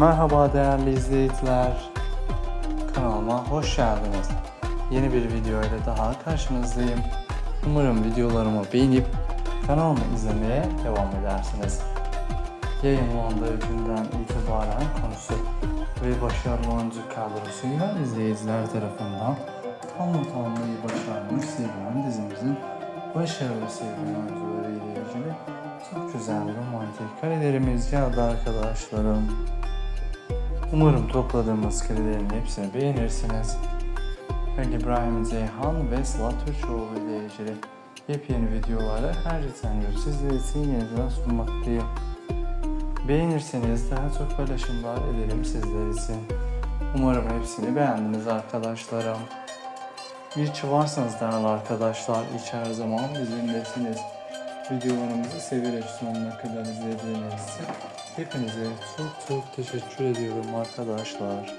Merhaba değerli izleyiciler. Kanalıma hoş geldiniz. Yeni bir video ile daha karşınızdayım. Umarım videolarımı beğenip kanalımı izlemeye devam edersiniz. Yayınlandığı günden itibaren konusu ve başarılı oyuncu kadrosuyla izleyiciler tarafından anlatılmayı başarmış sevilen dizimizin başarılı sevilen oyuncuları ile ilgili çok güzel romantik karelerimiz geldi arkadaşlarım. Umarım topladığımız karelerin hepsini beğenirsiniz. Halil İbrahim Ceyhan ve Sıla Türkoğlu ile ilgili yepyeni videoları her gün sizler için yeniden sunmaktayım. Beğenirseniz daha çok paylaşımlar ederim sizler için. Umarım hepsini beğendiniz arkadaşlarım. Bir varsanız değerli arkadaşlar, hiç her zaman bizimlesiniz. Videolarımızı severek sonuna kadar izlediğiniz için hepinize çok çok teşekkür ediyorum arkadaşlar.